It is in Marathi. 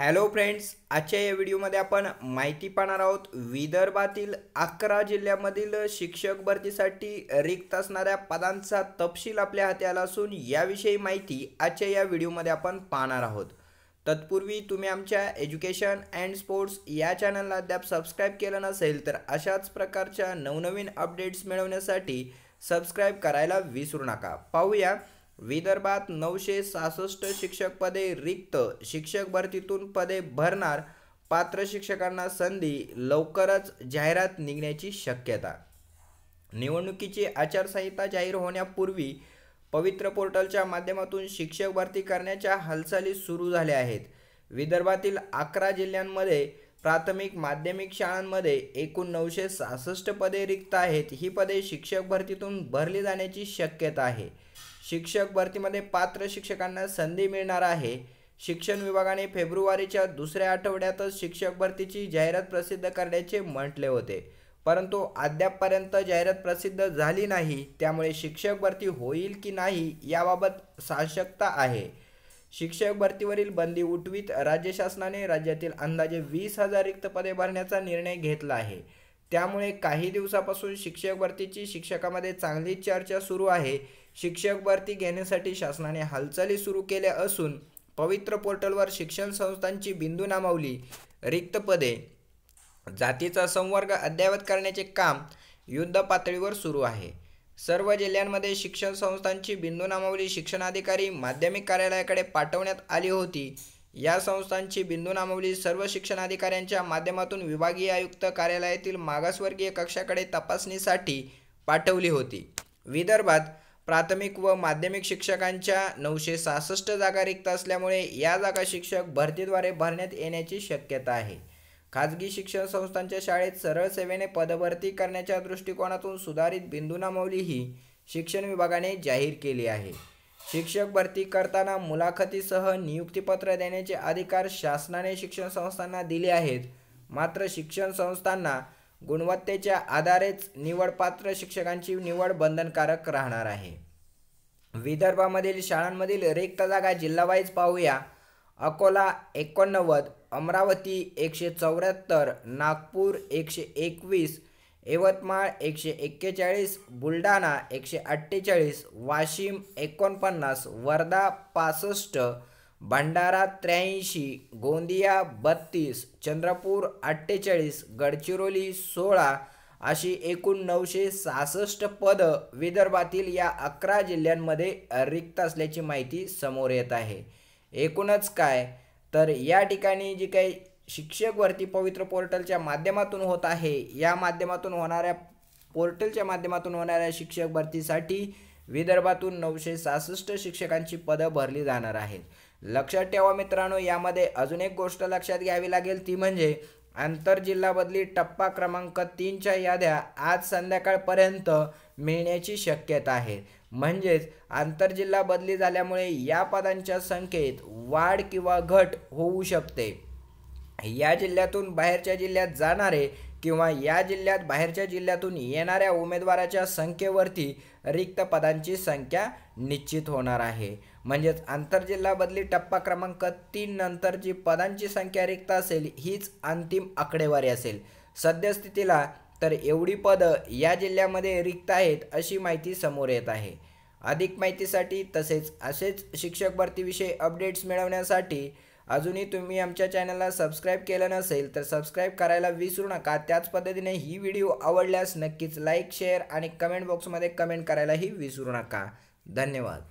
हॅलो फ्रेंड्स आजच्या या व्हिडिओमध्ये आपण माहिती पाहणार आहोत विदर्भातील अकरा जिल्ह्यामधील शिक्षक भरतीसाठी रिक्त असणाऱ्या पदांचा तपशील आपल्या हाती आला असून याविषयी माहिती आजच्या या व्हिडिओमध्ये आपण पाहणार आहोत. तत्पूर्वी तुम्ही आमच्या एज्युकेशन अँड स्पोर्ट्स या चॅनलला अद्याप सबस्क्राईब केलं नसेल तर अशाच प्रकारच्या नवनवीन अपडेट्स मिळवण्यासाठी सबस्क्राईब करायला विसरू नका. पाहूया. विदर्भात नऊशे सहासष्ट शिक्षक पदे रिक्त. शिक्षक भरतीतून पदे भरणार पात्र शिक्षकांना संधी लवकरच जाहिरात निघण्याची शक्यता. निवडणुकीची आचारसंहिता जाहीर होण्यापूर्वी पवित्र पोर्टलच्या माध्यमातून शिक्षक भरती करण्याच्या हालचाली सुरू झाल्या आहेत. विदर्भातील अकरा जिल्ह्यांमध्ये प्राथमिक माध्यमिक शाळांमध्ये एकूण नऊशे सहासष्ट पदे रिक्त आहेत. ही पदे शिक्षक भरतीतून भरली जाण्याची शक्यता आहे. शिक्षक भरतीमध्ये पात्र शिक्षकांना संधी मिळणार आहे. शिक्षण विभागाने फेब्रुवारीच्या दुसऱ्या आठवड्यातच शिक्षक भरतीची जाहिरात प्रसिद्ध करण्याचे म्हटले होते. परंतु अद्यापपर्यंत जाहिरात प्रसिद्ध झाली नाही त्यामुळे शिक्षक भरती होईल की नाही याबाबत साशक्ता आहे. शिक्षक भरतीवरील बंदी उठवीत राज्य शासनाने राज्यातील अंदाजे वीस हजार रिक्त पदे भरण्याचा निर्णय घेतला आहे. त्यामुळे काही दिवसापासून शिक्षक भरतीची शिक्षकामध्ये चांगली चर्चा सुरू आहे. शिक्षक भरती घेण्यासाठी शासनाने हालचाली सुरू केल्या असून पवित्र पोर्टलवर शिक्षण संस्थांची बिंदू नामावली. रिक्त पदे. जातीचा संवर्ग अद्ययावत करण्याचे काम युद्ध पातळीवर सुरू आहे. सर्व जिल्ह्यांमध्ये शिक्षण संस्थांची बिंदू नामावली. शिक्षणाधिकारी माध्यमिक कार्यालयाकडे पाठवण्यात आली होती. या संस्थांची बिंदू नामवली. सर्व शिक्षणाधिकाऱ्यांच्या माध्यमातून विभागीय आयुक्त कार्यालयातील मागासवर्गीय कक्षाकडे तपासणीसाठी पाठवली होती. विदर्भात प्राथमिक व माध्यमिक शिक्षकांच्या नऊशे सहासष्ट जागा रिक्त असल्यामुळे या जागा शिक्षक भरतीद्वारे भरण्यात येण्याची शक्यता आहे. खाजगी शिक्षण संस्थांच्या शाळेत सरळ सेवेने पदभरती करण्याच्या दृष्टिकोनातून सुधारित बिंदू नामवली ही शिक्षण विभागाने जाहीर केली आहे. शिक्षक भरती करताना मुलाखतीसह नियुक्तीपत्र देण्याचे अधिकार शासनाने शिक्षण संस्थांना दिले आहेत. मात्र शिक्षण संस्थांना गुणवत्तेच्या आधारेच निवडपात्र शिक्षकांची निवड बंधनकारक राहणार आहे. विदर्भामधील शाळांमधील रिक्त जागा जिल्हावाईज पाहूया. अकोला एकोणनव्वद अमरावती एकशे चौऱ्याहत्तर नागपूर एकशे एकवीस यवतमाळ एकशे एक्केचाळीस बुलढाणा एकशे अठ्ठेचाळीस वाशिम एकोणपन्नास वर्धा पासष्ट भंडारा त्र्याऐंशी गोंदिया बत्तीस चंद्रपूर अठ्ठेचाळीस गडचिरोली सोळा अशी एकूण नऊशे सहासष्ट पदं विदर्भातील या अकरा जिल्ह्यांमध्ये रिक्त असल्याची माहिती समोर येत आहे. एकूणच काय? तर या ठिकाणी जी काही शिक्षक भरती पवित्र पोर्टलच्या माध्यमातून होत आहे. या माध्यमातून होणाऱ्या पोर्टलच्या माध्यमातून होणाऱ्या शिक्षक भरतीसाठी विदर्भातून नऊशे सहासष्ट शिक्षकांची पदं भरली जाणार आहेत. लक्षात ठेवा मित्रांनो यामध्ये अजून एक गोष्ट लक्षात घ्यावी लागेल ती म्हणजे आंतरजिल्हा बदली टप्पा क्रमांक तीनच्या याद्या आज संध्याकाळपर्यंत मिळण्याची शक्यता आहे. म्हणजेच आंतरजिल्हा बदली झाल्यामुळे या पदांच्या संख्येत वाढ किंवा घट होऊ शकते. या जिल्ह्यातून बाहेरच्या जिल्ह्यात जाणारे किंवा या जिल्ह्यात बाहेरच्या जिल्ह्यातून येणाऱ्या उमेदवाराच्या संख्येवरती रिक्त पदांची संख्या निश्चित होणार आहे. म्हणजेच आंतरजिल्हा बदली टप्पा क्रमांक तीन नंतर जी पदांची संख्या रिक्त असेल हीच अंतिम आकडेवारी असेल. सद्यस्थितीला तर एवढी पदं या जिल्ह्यामध्ये रिक्त आहेत अशी माहिती समोर येत आहे. अधिक माहितीसाठी तसेच असेच शिक्षक भरतीविषयी अपडेट्स मिळवण्यासाठी अजूनही तुम्ही आमच्या चॅनलला सबस्क्राईब केलं नसेल तर सबस्क्राईब करायला विसरू नका. त्याच पद्धतीने ही व्हिडिओ आवडल्यास नक्कीच लाईक शेअर आणि कमेंट बॉक्समध्ये कमेंट करायलाही विसरू नका. धन्यवाद.